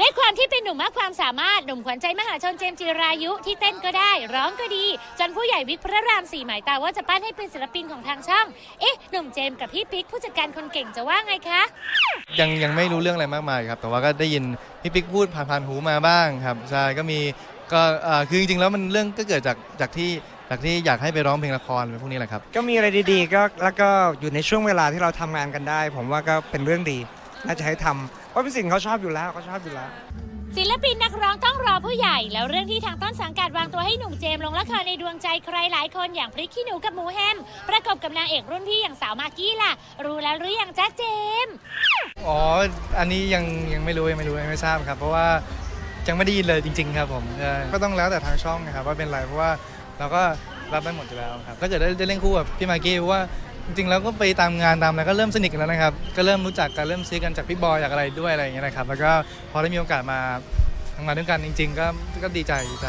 ด้วยความที่เป็นหนุ่มมากความสามารถหนุ่มขวัญใจมหาชนเจมส์จิรายุที่เต้นก็ได้ ร้องก็ดี จนผู้ใหญ่วิกพระรามสี่หมายตาว่าจะปั้นให้เป็นศิลปินของทางช่อง เอ๊ะหนุ่มเจมส์กับพี่ปิ๊กผู้จัดการคนเก่งจะว่าไงคะ ยังยังไม่รู้เรื่องอะไรมากมายครับ แต่ว่าก็ได้ยินพี่ปิ๊กพูดผ่านๆหูมาบ้างครับใช่ก็มีก็เอ่อคือจริงๆแล้วมันเรื่องก็เกิดจากจากที่จากที่อยากให้ไปร้องเพลงละครอะไรพวกนี้แหละครับ ก็มีอะไรดีๆก็แล้วก็อยู่ในช่วงเวลาที่เราทำงานกันได้ ผมว่าก็เป็นเรื่องดีน่าจะให้ทำเพ ราะเป็นสิ่งเขาชอบอยู่แล้วเขาชอบอยู่แล้ว ศิลปินนักร้องต้องรอผู้ใหญ่ แล้วเรื่องที่ทางต้นสังกัดวางตัวให้หนุ่มเจมส์ลงละครในดวงใจใครหลายคนอย่างพริกขี้หนูกับหมูแฮม ประกบกับนางเอกรุ่นพี่อย่างสาวมากกี้ล่ะ รู้แล้วหรือยังจ๊ะเจมส์อ๋อ อันนี้ยังยังไม่รู้ยังไม่รู้ยังไม่ทราบครับ เพราะว่ายังไม่ได้ยินเลยจริง ๆ ครับผมใช่ก็ต้องแล้วแต่ทางช่องนะครับว่าเป็นไรเพราะว่าเราก็รับได้หมดอยู่แล้วครับถ้าเกิดได้ได้เล่นคู่กับพี่มากกี้เพราะว่า จริงๆแล้วก็ไปตามงานตามอะไรก็เริ่มสนิทกันแล้วนะครับ ก็เริ่มรู้จักกันเริ่มซีกันจากพี่บอยจากอะไรด้วยอะไรอย่างเงี้ยนะครับ แล้วก็พอได้มีโอกาสมาทำงานด้วยกันจริง ๆ ก็ก็ดีใจดีใจ